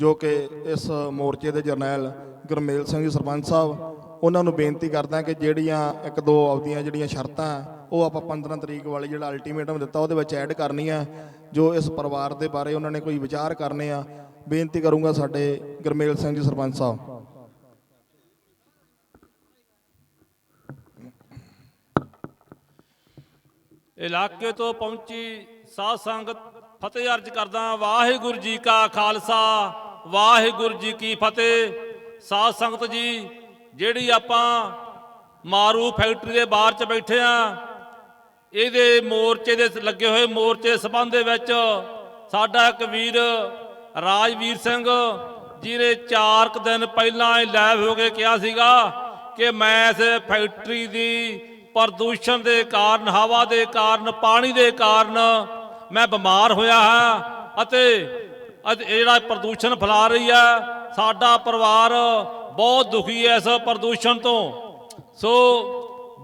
ਜੋ ਕਿ ਇਸ ਮੋਰਚੇ ਦੇ ਜਰਨੈਲ ਗੁਰਮੇਲ ਸਿੰਘ ਜੀ, ਸਰਪੰਚ ਸਾਹਿਬ, ਉਹਨਾਂ ਨੂੰ ਬੇਨਤੀ ਕਰਦਾ ਕਿ ਜਿਹੜੀਆਂ ਇੱਕ ਦੋ ਆਪਦੀਆਂ ਜਿਹੜੀਆਂ ਸ਼ਰਤਾਂ ਉਹ ਆਪਾਂ 15 ਤਰੀਕ ਵਾਲੀ ਜਿਹੜਾ ਅਲਟੀਮੇਟਮ ਦਿੱਤਾ, ਉਹਦੇ ਵਿੱਚ ਐਡ ਕਰਨੀ ਕਰਨੀਆਂ ਜੋ ਇਸ ਪਰਿਵਾਰ ਦੇ ਬਾਰੇ ਉਹਨਾਂ ਨੇ ਕੋਈ ਵਿਚਾਰ ਕਰਨੇ ਆ, ਬੇਨਤੀ ਕਰੂੰਗਾ ਸਾਡੇ ਗੁਰਮੇਲ ਸਿੰਘ ਜੀ, ਸਰਪੰਚ ਸਾਹਿਬ। ਇਲਾਕੇ ਤੋਂ ਪਹੁੰਚੀ ਸਾਧ ਸੰਗਤ, ਫਤਿਹ ਅਰਜ ਕਰਦਾ ਵਾਹਿਗੁਰੂ ਜੀ ਕਾ ਖਾਲਸਾ। ਵਾਹਿਗੁਰੂ ਜੀ ਕੀ ਫਤਿਹ। ਸਾਧ ਸੰਗਤ ਜੀ, ਜਿਹੜੀ ਆਪਾਂ ਮਾਰੂ ਫੈਕਟਰੀ ਦੇ ਬਾਹਰ ਚ ਬੈਠੇ ਆ, ਇਹਦੇ ਮੋਰਚੇ ਦੇ ਲੱਗੇ ਹੋਏ ਮੋਰਚੇ ਸਬੰਧ ਦੇ ਵਿੱਚ ਸਾਡਾ ਇੱਕ ਵੀਰ, ਰਾਜਵੀਰ ਸਿੰਘ, ਜਿਹਨੇ 4 ਕੁ ਦਿਨ ਪਹਿਲਾਂ ਇਹ ਲਾਈਵ ਹੋ ਕੇ ਕਿਹਾ ਸੀਗਾ ਕਿ ਮੈਂ ਇਸ ਫੈਕਟਰੀ ਦੀ ਪ੍ਰਦੂਸ਼ਣ ਦੇ ਕਾਰਨ, ਹਵਾ ਦੇ ਕਾਰਨ, ਪਾਣੀ ਦੇ ਕਾਰਨ ਮੈਂ ਬਿਮਾਰ ਹੋਇਆ ਹਾਂ ਅਤੇ ਅੱਜ ਜਿਹੜਾ ਪ੍ਰਦੂਸ਼ਣ ਫੈਲਾ ਰਹੀ ਹੈ, ਸਾਡਾ ਪਰਿਵਾਰ ਬਹੁਤ ਦੁਖੀ ਹੈ ਇਸ ਪ੍ਰਦੂਸ਼ਣ ਤੋਂ। ਸੋ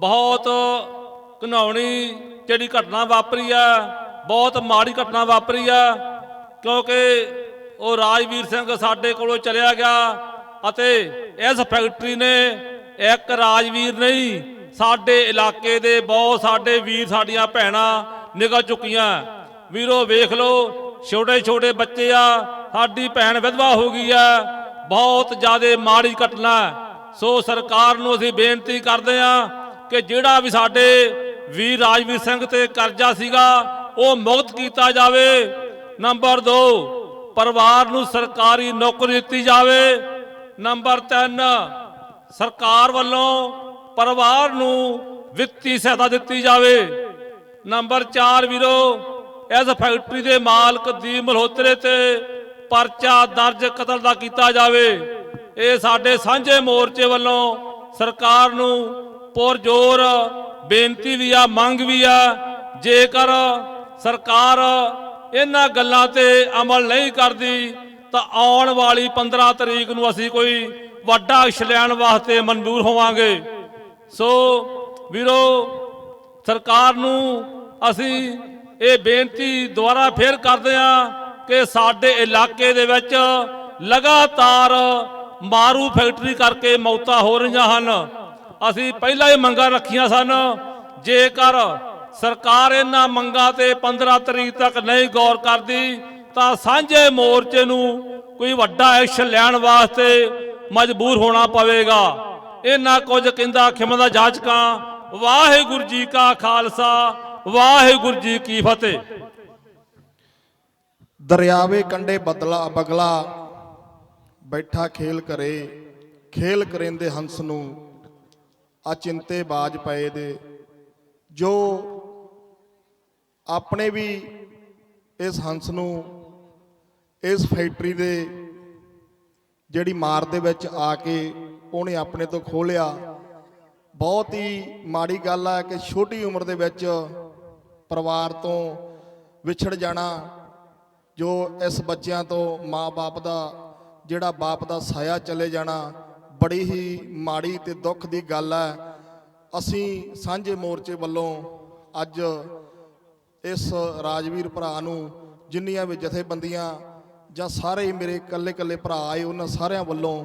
ਬਹੁਤ ਘਿਨਾਉਣੀ ਜਿਹੜੀ ਘਟਨਾ ਵਾਪਰੀ ਆ ਬਹੁਤ ਮਾੜੀ ਘਟਨਾ ਵਾਪਰੀ ਆ ਕਿਉਂਕਿ ਉਹ ਰਾਜਵੀਰ ਸਿੰਘ ਸਾਡੇ ਕੋਲੋਂ ਚਲਿਆ ਗਿਆ ਅਤੇ ਇਸ ਫੈਕਟਰੀ ਨੇ ਇੱਕ ਰਾਜਵੀਰ ਨਹੀਂ, ਸਾਡੇ ਇਲਾਕੇ ਦੇ ਬਹੁਤ ਸਾਡੇ ਵੀਰ ਸਾਡੀਆਂ ਭੈਣਾਂ ਨਿਕਲ ਚੁੱਕੀਆਂ। ਵੀਰੋ ਵੇਖ ਲਓ ਛੋਟੇ ਛੋਟੇ ਬੱਚੇ ਆ, ਸਾਡੀ ਭੈਣ ਵਿਧਵਾ ਹੋ ਗਈ ਆ, ਬਹੁਤ ਜ਼ਿਆਦਾ ਮਾੜੀ ਘਟਨਾ ਸੋ ਸਰਕਾਰ ਨੂੰ ਅਸੀਂ ਬੇਨਤੀ ਕਰਦੇ ਹਾਂ ਕਿ ਜਿਹੜਾ ਵੀ ਸਾਡੇ ਵੀਰ ਰਾਜਵੀਰ ਸਿੰਘ ਤੇ ਕਰਜ਼ਾ ਸੀਗਾ, ਉਹ ਮੁਕਤ ਕੀਤਾ ਜਾਵੇ। ਨੰਬਰ 2 ਪਰਿਵਾਰ ਨੂੰ ਸਰਕਾਰੀ ਨੌਕਰੀ ਦਿੱਤੀ ਜਾਵੇ। ਨੰਬਰ 3 ਸਰਕਾਰ ਵੱਲੋਂ ਪਰਿਵਾਰ ਨੂੰ ਵਿੱਤੀ ਸਹਾਇਤਾ ਦਿੱਤੀ ਜਾਵੇ। ਨੰਬਰ 4 ਵੀਰੋ ਇਸ ਫੈਕਟਰੀ ਦੇ ਮਾਲਕ ਦੀ ਮਲਹੋਤਰੇ ਤੇ ਪਰਚਾ ਦਰਜ ਕਤਲ ਦਾ ਕੀਤਾ ਜਾਵੇ। ਇਹ ਸਾਡੇ ਸਾਂਝੇ ਮੋਰਚੇ ਵੱਲੋਂ ਸਰਕਾਰ ਨੂੰ ਪੁਰਜੋਰ ਬੇਨਤੀ ਵੀ ਆ, ਮੰਗ ਵੀ ਆ, ਜੇਕਰ ਸਰਕਾਰ ਇਹਨਾਂ ਗੱਲਾਂ ਤੇ ਅਮਲ ਨਹੀਂ ਕਰਦੀ, ਤਾਂ ਆਉਣ ਵਾਲੀ 15 ਤਰੀਕ ਨੂੰ ਅਸੀਂ ਕੋਈ ਵੱਡਾ ਐਕਸ਼ਨ ਲੈਣ ਵਾਸਤੇ ਮਨਜ਼ੂਰ ਹੋਵਾਂਗੇ। ਸੋ ਵੀਰੋ, ਸਰਕਾਰ ਨੂੰ ਅਸੀਂ ਇਹ ਬੇਨਤੀ ਦੁਬਾਰਾ ਫੇਰ ਕਰਦੇ ਹਾਂ ਕਿ ਸਾਡੇ ਇਲਾਕੇ ਦੇ ਵਿੱਚ ਲਗਾਤਾਰ ਮਾਰੂ ਫੈਕਟਰੀ ਕਰਕੇ ਮੌਤਾਂ ਹੋ ਰਹੀਆਂ ਹਨ। ਅਸੀਂ ਪਹਿਲਾਂ ਹੀ ਮੰਗਾਂ ਰੱਖੀਆਂ ਸਨ। ਜੇਕਰ ਸਰਕਾਰ ਇਹਨਾਂ ਮੰਗਾਂ ਤੇ 15 ਤਰੀਕ ਤੱਕ ਨਹੀਂ ਗੌਰ ਕਰਦੀ, ਤਾਂ ਸਾਂਝੇ ਮੋਰਚੇ ਨੂੰ ਕੋਈ ਵੱਡਾ ਐਕਸ਼ਨ ਲੈਣ ਵਾਸਤੇ ਮਜਬੂਰ ਹੋਣਾ ਪਵੇਗਾ। ਇਹਨਾਂ ਕੁਝ ਕਹਿੰਦਾ, ਖਿਮਾ ਦਾ ਜਾਚਕਾਂ, ਵਾਹਿਗੁਰੂ ਜੀ ਕਾ ਖਾਲਸਾ ਵਾਹਿਗੁਰੂ ਜੀ ਕੀ ਫਤਿਹ। ਦਰਿਆਵੇ ਕੰਡੇ ਬਦਲਾ ਬਗਲਾ, ਬੈਠਾ ਖੇਲ ਕਰੇ, ਖੇਲ ਕਰੇਂਦੇ ਹੰਸ ਨੂੰ, ਆ ਬਾਜ ਪਏ ਦੇ। ਜੋ ਆਪਣੇ ਵੀ ਇਸ ਹੰਸ ਨੂੰ, ਇਸ ਫੈਕਟਰੀ ਦੇ ਜਿਹੜੀ ਮਾਰ ਦੇ ਵਿੱਚ ਆ ਕੇ ਉਹਨੇ ਆਪਣੇ ਤੋਂ ਖੋਲਿਆ। ਬਹੁਤ ਹੀ ਮਾੜੀ ਗੱਲ ਹੈ ਕਿ ਛੋਟੀ ਉਮਰ ਦੇ ਵਿੱਚ ਪਰਿਵਾਰ ਤੋਂ ਵਿਛੜ ਜਾਣਾ, ਜੋ ਇਸ ਬੱਚਿਆਂ ਤੋਂ ਮਾਂ-ਬਾਪ ਦਾ, ਜਿਹੜਾ ਬਾਪ ਦਾ ਸਾਇਆ ਚਲੇ ਜਾਣਾ, ਬੜੀ ਹੀ ਮਾੜੀ ਤੇ ਦੁੱਖ ਦੀ ਗੱਲ ਹੈ। ਅਸੀਂ ਸਾਂਝੇ ਮੋਰਚੇ ਵੱਲੋਂ ਅੱਜ ਇਸ ਰਾਜਵੀਰ ਭਰਾ ਨੂੰ ਜਿੰਨੀਆਂ ਵੀ ਜਥੇਬੰਦੀਆਂ ਜਾਂ ਸਾਰੇ ਮੇਰੇ ਇਕੱਲੇ ਇਕੱਲੇ ਭਰਾ ਆਏ, ਉਹਨਾਂ ਸਾਰਿਆਂ ਵੱਲੋਂ